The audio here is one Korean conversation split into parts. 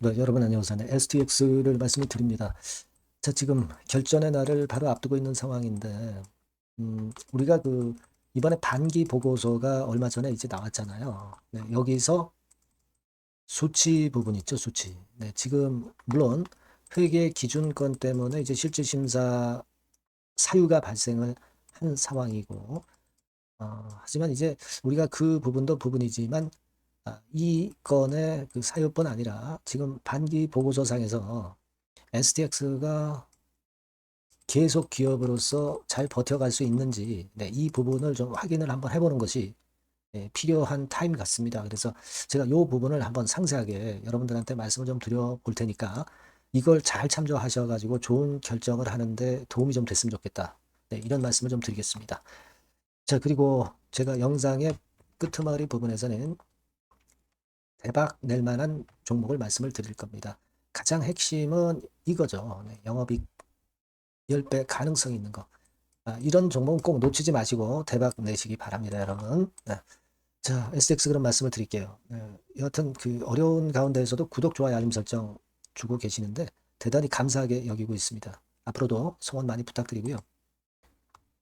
네, 여러분 안녕하세요. 네, STX를 말씀을 드립니다. 자, 지금 결전의 날을 바로 앞두고 있는 상황인데, 음, 우리가 그 이번에 반기 보고서가 얼마 전에 이제 나왔잖아요. 네, 여기서 수치 부분 있죠, 수치. 네, 지금 물론 회계 기준권 때문에 이제 실질 심사 사유가 발생을 한 상황이고, 어, 하지만 이제 우리가 그 부분도 부분이지만 아, 이 건의 그 사유뿐 아니라 지금 반기 보고서상에서 STX가 계속 기업으로서 잘 버텨갈 수 있는지 네, 이 부분을 좀 확인을 한번 해보는 것이 네, 필요한 타임 같습니다. 그래서 제가 이 부분을 한번 상세하게 여러분들한테 말씀을 좀 드려볼 테니까 이걸 잘 참조하셔가지고 좋은 결정을 하는데 도움이 좀 됐으면 좋겠다. 네, 이런 말씀을 좀 드리겠습니다. 자, 그리고 제가 영상의 끄트머리 부분에서는 대박 낼 만한 종목을 말씀을 드릴 겁니다. 가장 핵심은 이거죠. 네, 영업이익 10배 가능성 있는 거. 아, 이런 종목은 꼭 놓치지 마시고 대박 내시기 바랍니다, 여러분. 네. 자, SX 그럼 말씀을 드릴게요. 네, 여하튼 그 어려운 가운데에서도 구독, 좋아요, 알림 설정 주고 계시는데 대단히 감사하게 여기고 있습니다. 앞으로도 성원 많이 부탁드리고요.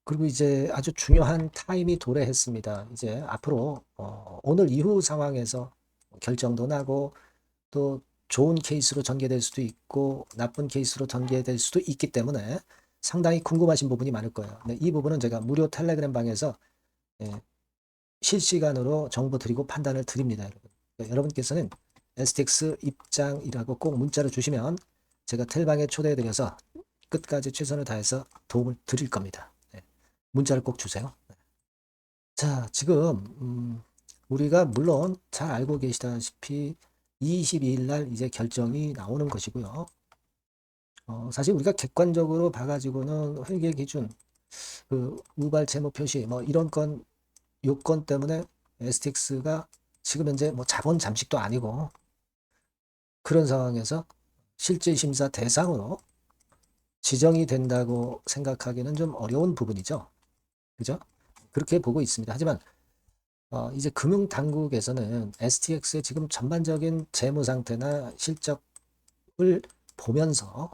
그리고 이제 아주 중요한 타임이 도래했습니다. 이제 앞으로 어, 오늘 이후 상황에서 결정도 나고 또 좋은 케이스로 전개될 수도 있고 나쁜 케이스로 전개될 수도 있기 때문에 상당히 궁금하신 부분이 많을 거예요. 네, 이 부분은 제가 무료 텔레그램 방에서 예, 실시간으로 정보 드리고 판단을 드립니다, 여러분. 네, 여러분께서는 STX 입장이라고 꼭 문자를 주시면 제가 텔방에 초대해드려서 끝까지 최선을 다해서 도움을 드릴 겁니다. 네, 문자를 꼭 주세요. 네. 자, 지금 음, 우리가 물론 잘 알고 계시다시피 22일 날 이제 결정이 나오는 것이고요. 어, 사실 우리가 객관적으로 봐가지고는 회계 기준, 그 우발 채무 표시 뭐 이런 건 요건 때문에 STX가 지금 현재 뭐 자본 잠식도 아니고 그런 상황에서 실질 심사 대상으로 지정이 된다고 생각하기는 좀 어려운 부분이죠. 그죠? 그렇게 보고 있습니다. 하지만 어, 이제 금융당국에서는 STX의 지금 전반적인 재무 상태나 실적을 보면서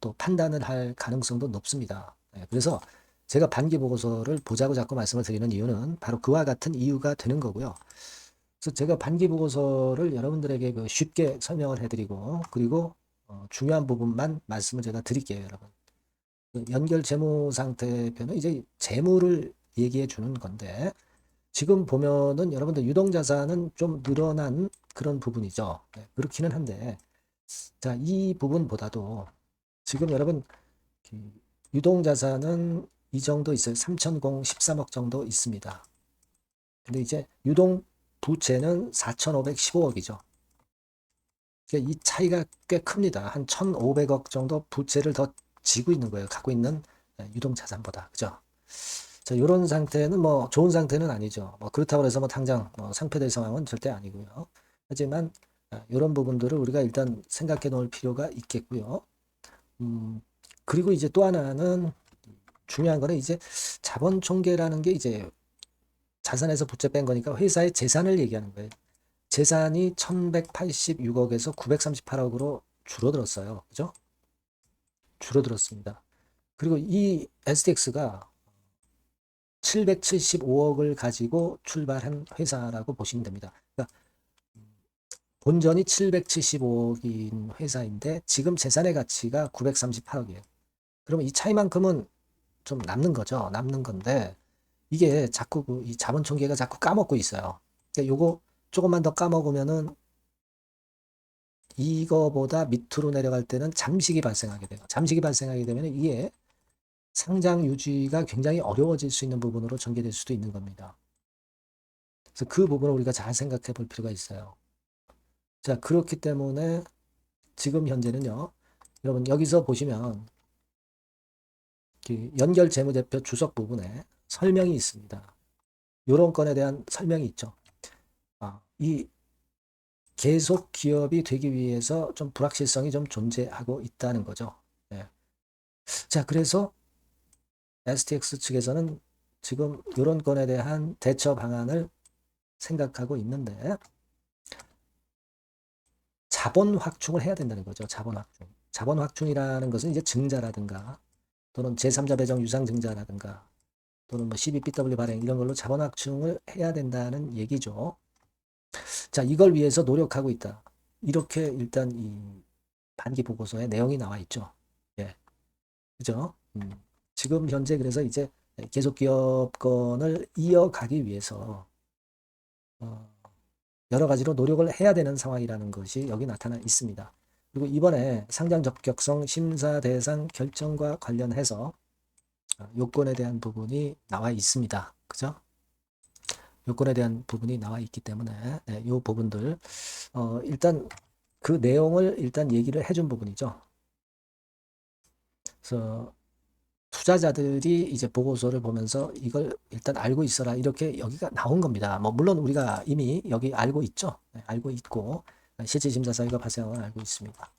또 판단을 할 가능성도 높습니다. 네, 그래서 제가 반기 보고서를 보자고 자꾸 말씀을 드리는 이유는 바로 그와 같은 이유가 되는 거고요. 그래서 제가 반기 보고서를 여러분들에게 그 쉽게 설명을 해드리고 그리고 어, 중요한 부분만 말씀을 제가 드릴게요, 여러분. 그 연결 재무 상태표는 이제 재무를 얘기해 주는 건데 지금 보면은 여러분들 유동자산은 좀 늘어난 그런 부분이죠. 네, 그렇기는 한데, 자, 이 부분보다도 지금 여러분, 그 유동자산은 이 정도 있어요. 3,013억 정도 있습니다. 근데 이제 유동 부채는 4,515억이죠. 그러니까 이 차이가 꽤 큽니다. 한 1,500억 정도 부채를 더 지고 있는 거예요. 갖고 있는 네, 유동자산보다. 그죠? 자, 이런 상태는 뭐 좋은 상태는 아니죠. 뭐 그렇다고 해서 뭐 당장 뭐 상폐될 상황은 절대 아니고요. 하지만 이런 아, 부분들을 우리가 일단 생각해 놓을 필요가 있겠고요. 음, 그리고 이제 또 하나는 중요한 거는 이제 자본 총계라는 게 이제 자산에서 부채 뺀 거니까 회사의 재산을 얘기하는 거예요. 재산이 1186억에서 938억으로 줄어들었어요. 그죠? 줄어들었습니다. 그리고 이 STX가 775억을 가지고 출발한 회사라고 보시면 됩니다. 그러니까 본전이 775억인 회사인데 지금 재산의 가치가 938억이에요. 그러면 이 차이만큼은 좀 남는 거죠. 남는 건데 이게 자꾸 그 이 자본 총계가 자꾸 까먹고 있어요. 그러니까 요거 조금만 더 까먹으면은 이거보다 밑으로 내려갈 때는 잠식이 발생하게 돼요. 잠식이 발생하게 되면 이게 상장 유지가 굉장히 어려워질 수 있는 부분으로 전개될 수도 있는 겁니다. 그래서 그 부분을 우리가 잘 생각해 볼 필요가 있어요. 자, 그렇기 때문에 지금 현재는요, 여러분 여기서 보시면 연결 재무제표 주석 부분에 설명이 있습니다. 이런 건에 대한 설명이 있죠. 아, 이 계속 기업이 되기 위해서 좀 불확실성이 좀 존재하고 있다는 거죠. 네. 자, 그래서 STX 측에서는 지금 이런 건에 대한 대처 방안을 생각하고 있는데 자본 확충을 해야 된다는 거죠. 자본 확충. 자본 확충이라는 것은 이제 증자라든가 또는 제3자 배정 유상 증자라든가 또는 뭐 12BW 발행 이런 걸로 자본 확충을 해야 된다는 얘기죠. 자, 이걸 위해서 노력하고 있다. 이렇게 일단 이 반기 보고서에 내용이 나와 있죠. 예. 그죠? 음. 지금 현재 그래서 이제 계속 기업권을 이어가기 위해서 어, 여러 가지로 노력을 해야 되는 상황이라는 것이 여기 나타나 있습니다. 그리고 이번에 상장 적격성 심사 대상 결정과 관련해서 어, 요건에 대한 부분이 나와 있습니다. 그죠? 요건에 대한 부분이 나와 있기 때문에 네, 요 부분들 어, 일단 그 내용을 일단 얘기를 해준 부분이죠. 그래서 투자자들이 이제 보고서를 보면서 이걸 일단 알고 있어라 이렇게 여기가 나온 겁니다. 뭐 물론 우리가 이미 여기 알고 있죠. 네, 알고 있고 실질 심사 사유가 발생을 알고 있습니다.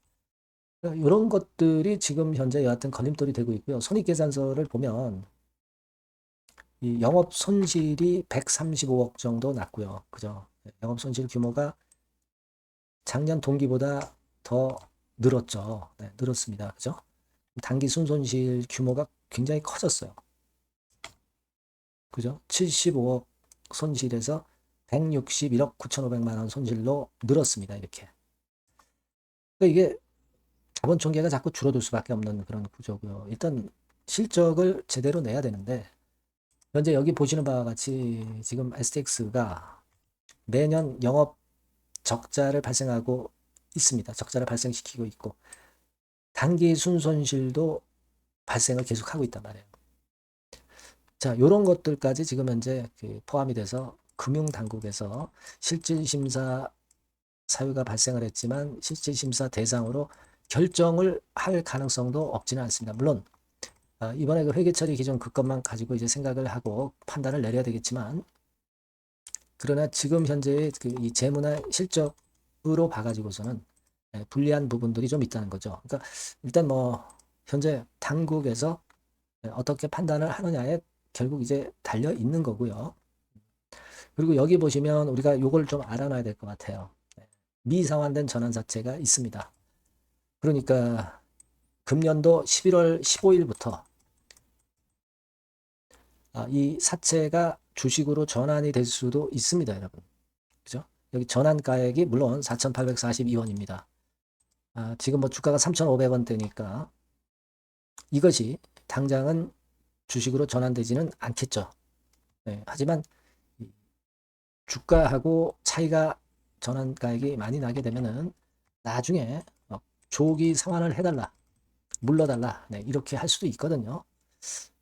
이런 것들이 지금 현재 여하튼 걸림돌이 되고 있고요. 손익계산서를 보면 이 영업 손실이 135억 정도 났고요. 그죠? 네, 영업 손실 규모가 작년 동기보다 더 늘었죠. 네, 늘었습니다. 그죠? 단기 순손실 규모가 굉장히 커졌어요. 그죠? 75억 손실에서 161억 9,500만 원 손실로 늘었습니다. 이렇게. 그러니까 이게 자본 총계가 자꾸 줄어들 수밖에 없는 그런 구조고요. 일단 실적을 제대로 내야 되는데 현재 여기 보시는 바와 같이 지금 STX가 매년 영업 적자를 발생하고 있습니다. 적자를 발생시키고 있고 단기 순손실도 발생을 계속하고 있단 말이에요. 자, 이런 것들까지 지금 현재 그 포함이 돼서 금융당국에서 실질심사 사유가 발생을 했지만 실질심사 대상으로 결정을 할 가능성도 없지는 않습니다. 물론 아, 이번에 그 회계처리 기준 그것만 가지고 이제 생각을 하고 판단을 내려야 되겠지만 그러나 지금 현재의 그이 재무나 실적으로 봐가지고서는 예, 불리한 부분들이 좀 있다는 거죠. 그러니까 일단 뭐 현재 당국에서 어떻게 판단을 하느냐에 결국 이제 달려 있는 거고요. 그리고 여기 보시면 우리가 요걸 좀 알아놔야 될 것 같아요. 네, 미상환된 전환사채가 있습니다. 그러니까 금년도 11월 15일부터 아, 이 사채가 주식으로 전환이 될 수도 있습니다, 여러분. 그죠? 여기 전환가액이 물론 4,842원입니다. 아, 지금 뭐 주가가 3,500원대니까 이것이 당장은 주식으로 전환되지는 않겠죠. 네, 하지만 주가하고 차이가 전환가액이 많이 나게 되면은 나중에 조기 상환을 해달라, 물러달라, 네, 이렇게 할 수도 있거든요.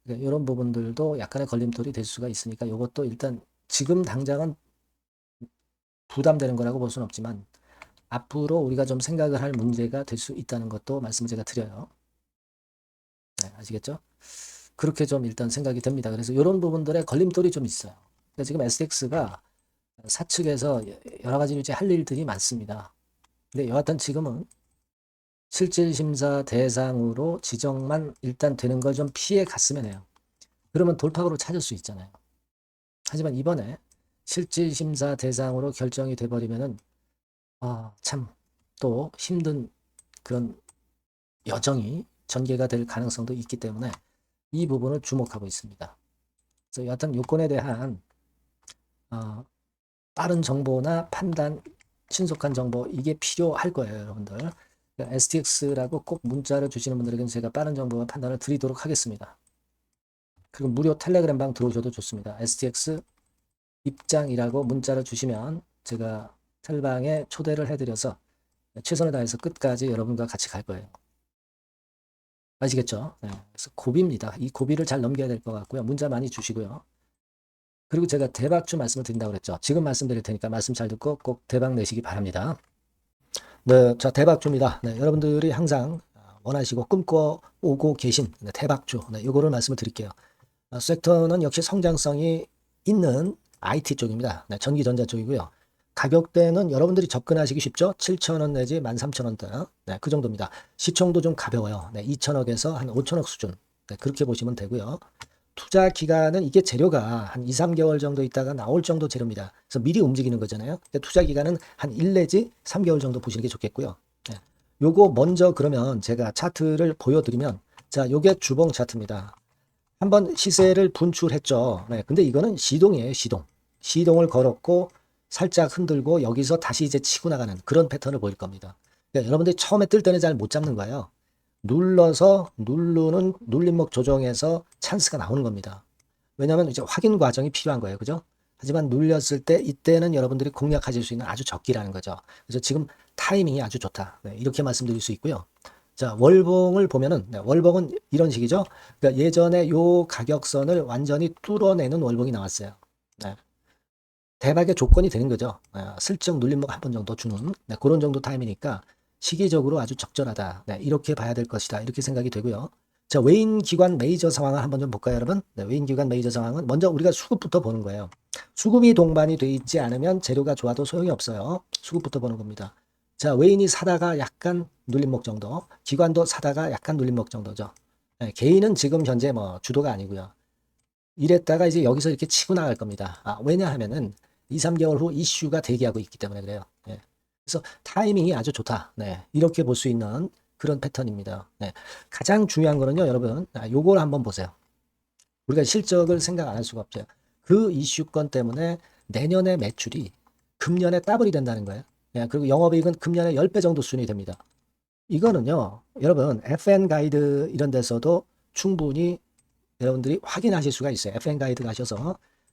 네, 이런 부분들도 약간의 걸림돌이 될 수가 있으니까 이것도 일단 지금 당장은 부담되는 거라고 볼 수는 없지만 앞으로 우리가 좀 생각을 할 문제가 될 수 있다는 것도 말씀을 제가 드려요. 네, 아시겠죠? 그렇게 좀 일단 생각이 됩니다. 그래서 이런 부분들의 걸림돌이 좀 있어요. 그러니까 지금 SX가 사측에서 여러 가지 이제 할 일들이 많습니다. 근데 여하튼 지금은 실질심사 대상으로 지정만 일단 되는 걸 좀 피해 갔으면 해요. 그러면 돌파구를 찾을 수 있잖아요. 하지만 이번에 실질심사 대상으로 결정이 돼버리면은 아, 참 또 힘든 그런 여정이 전개가 될 가능성도 있기 때문에 이 부분을 주목하고 있습니다. 그래서 여하튼 요건에 대한 어, 빠른 정보나 판단, 신속한 정보 이게 필요할 거예요, 여러분들. STX라고 꼭 문자를 주시는 분들에게는 제가 빠른 정보와 판단을 드리도록 하겠습니다. 그리고 무료 텔레그램 방 들어오셔도 좋습니다. STX 입장이라고 문자를 주시면 제가 텔방에 초대를 해드려서 최선을 다해서 끝까지 여러분과 같이 갈 거예요. 아시겠죠? 네. 그래서 고비입니다. 이 고비를 잘 넘겨야 될 것 같고요. 문자 많이 주시고요. 그리고 제가 대박주 말씀을 드린다고 그랬죠. 지금 말씀드릴 테니까 말씀 잘 듣고 꼭 대박 내시기 바랍니다. 네, 자 대박주입니다. 네, 여러분들이 항상 원하시고 꿈꿔 오고 계신 네, 대박주. 네, 이거를 말씀을 드릴게요. 아, 섹터는 역시 성장성이 있는 IT 쪽입니다. 네, 전기전자 쪽이고요. 가격대는 여러분들이 접근하시기 쉽죠? 7천원 내지 13,000원대. 네, 그 정도입니다. 시총도 좀 가벼워요. 네, 2천억에서 한 5천억 수준. 네, 그렇게 보시면 되고요. 투자 기간은 이게 재료가 한 2, 3개월 정도 있다가 나올 정도 재료입니다. 그래서 미리 움직이는 거잖아요. 투자 기간은 한 1 내지 3개월 정도 보시는 게 좋겠고요. 네. 요거 먼저 그러면 제가 차트를 보여드리면 자, 요게 주봉 차트입니다. 한번 시세를 분출했죠. 네, 근데 이거는 시동이에요, 시동. 시동을 걸었고 살짝 흔들고 여기서 다시 이제 치고 나가는 그런 패턴을 보일 겁니다. 그러니까 여러분들이 처음에 뜰 때는 잘 못 잡는 거예요. 눌러서 누르는 눌림목 조정에서 찬스가 나오는 겁니다. 왜냐하면 이제 확인 과정이 필요한 거예요. 그죠? 하지만 눌렸을 때 이때는 여러분들이 공략하실 수 있는 아주 적기라는 거죠. 그래서 지금 타이밍이 아주 좋다. 네, 이렇게 말씀드릴 수 있고요. 자, 월봉을 보면은 네, 월봉은 이런 식이죠. 그러니까 예전에 요 가격선을 완전히 뚫어내는 월봉이 나왔어요. 네. 대박의 조건이 되는 거죠. 아, 슬쩍 눌림목 한 번 정도 주는 네, 그런 정도 타임이니까 시기적으로 아주 적절하다. 네, 이렇게 봐야 될 것이다. 이렇게 생각이 되고요. 자, 외인 기관 메이저 상황을 한번 좀 볼까요, 여러분? 네, 외인 기관 메이저 상황은 먼저 우리가 수급부터 보는 거예요. 수급이 동반이 돼 있지 않으면 재료가 좋아도 소용이 없어요. 수급부터 보는 겁니다. 자, 외인이 사다가 약간 눌림목 정도, 기관도 사다가 약간 눌림목 정도죠. 네, 개인은 지금 현재 뭐 주도가 아니고요. 이랬다가 이제 여기서 이렇게 치고 나갈 겁니다. 아, 왜냐하면은 2, 3개월 후 이슈가 대기하고 있기 때문에 그래요. 예. 그래서 타이밍이 아주 좋다. 네. 이렇게 볼 수 있는 그런 패턴입니다. 네. 가장 중요한 거는요, 여러분. 아, 요걸 한번 보세요. 우리가 실적을 생각 안 할 수가 없죠. 그 이슈건 때문에 내년의 매출이 금년에 더블이 된다는 거예요. 예, 그리고 영업이익은 금년에 10배 정도 수준이 됩니다. 이거는요, 여러분, FN 가이드 이런 데서도 충분히 여러분들이 확인하실 수가 있어요. FN 가이드 가셔서 예,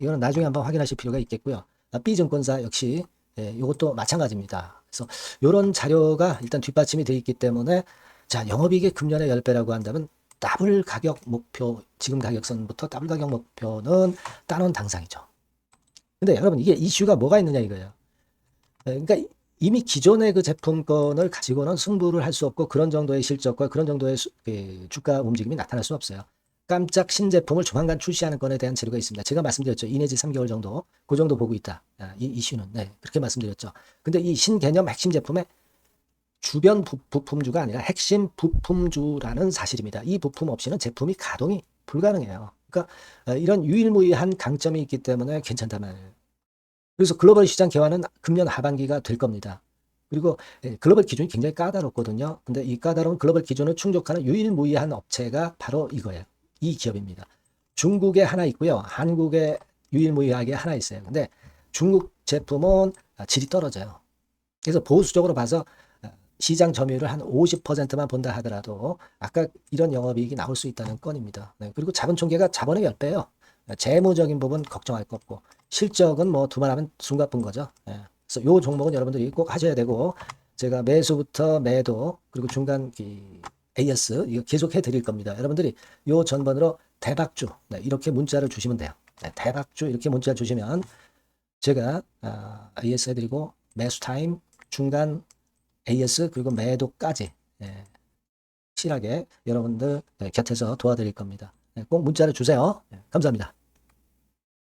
이거는 나중에 한번 확인하실 필요가 있겠고요. 아, B증권사 역시 예, 이것도 마찬가지입니다. 그래서 이런 자료가 일단 뒷받침이 되어 있기 때문에 자 영업이익이 금년에 10배라고 한다면 더블 가격 목표 지금 가격선부터 더블 가격 목표는 따놓은 당상이죠. 근데 여러분 이게 이슈가 뭐가 있느냐 이거예요. 예, 그러니까 이미 기존의 그 제품권을 가지고는 승부를 할 수 없고 그런 정도의 실적과 그런 정도의 수, 그 주가 움직임이 나타날 수 없어요. 깜짝 신제품을 조만간 출시하는 건에 대한 재료가 있습니다. 제가 말씀드렸죠. 2 내지 3개월 정도, 그 정도 보고 있다. 아, 이 이슈는. 네, 그렇게 말씀드렸죠. 근데 이 신개념 핵심 제품의 주변 부, 부품주가 아니라 핵심 부품주라는 사실입니다. 이 부품 없이는 제품이 가동이 불가능해요. 그러니까 어, 이런 유일무이한 강점이 있기 때문에 괜찮단 말이에요. 그래서 글로벌 시장 개화는 금년 하반기가 될 겁니다. 그리고 예, 글로벌 기준이 굉장히 까다롭거든요. 근데 이 까다로운 글로벌 기준을 충족하는 유일무이한 업체가 바로 이거예요. 이 기업입니다. 중국에 하나 있고요. 한국에 유일무이하게 하나 있어요. 근데 중국 제품은 질이 떨어져요. 그래서 보수적으로 봐서 어, 시장 점유율을 한 50%만 본다 하더라도 아까 이런 영업이익이 나올 수 있다는 건입니다. 네, 그리고 자본 총계가 자본의 10배예요. 재무적인 부분 걱정할 거 없고 실적은 뭐 두말하면 숨가쁜 거죠. 예. 그래서 요 종목은 여러분들이 꼭 하셔야 되고 제가 매수부터 매도 그리고 중간 이 AS 이거 계속 해드릴 겁니다. 여러분들이 요 전번으로 대박주 네, 이렇게 문자를 주시면 돼요. 네, 대박주 이렇게 문자 주시면 제가 아, AS 해드리고 매수 타임 중간 AS 그리고 매도까지 예, 실하게 여러분들 네, 곁에서 도와드릴 겁니다. 네, 꼭 문자를 주세요. 네, 감사합니다.